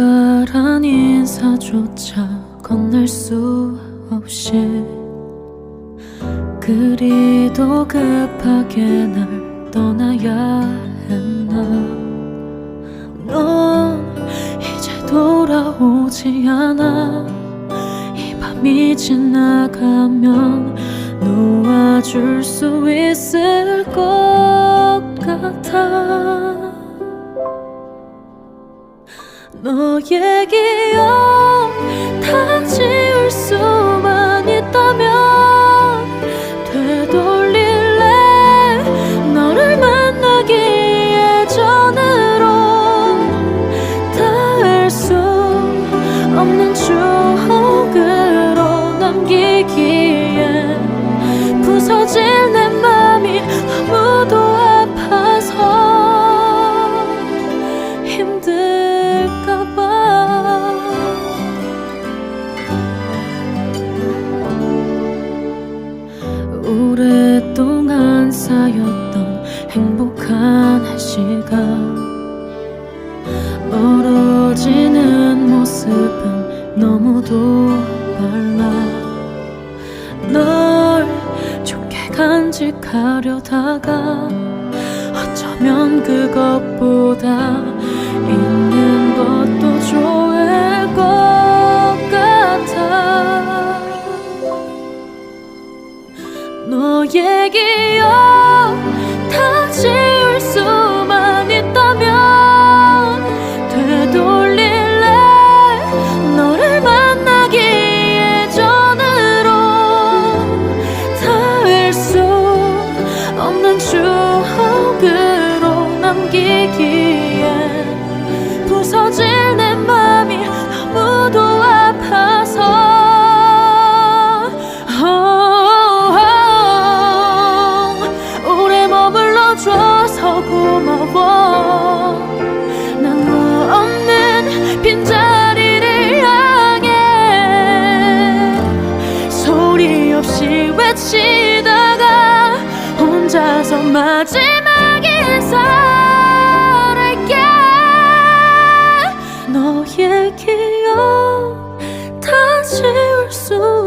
잘 가란 인사조차 건넬 수 없이 그리도 급하게 날 떠나야 했나. 넌 이제 돌아오지 않아. 이 밤이 지나가면 놓아줄 수 있을 것 같아 너의 기억 다 지울 수만 있다면 되돌릴래? 너를 만나기 예전으로 닿을 수 없는 추억으로 남기기에 부서질 내 맘이 너무도 아파서 힘들 쌓였던 행복한 시간. 멀어지는 모습은 너무도 빨라 널 좋게 간직하려다가 어쩌면 그것보다 없이 외치다가 혼자서 마지막 인사할게. 너의 기억 다 지울 수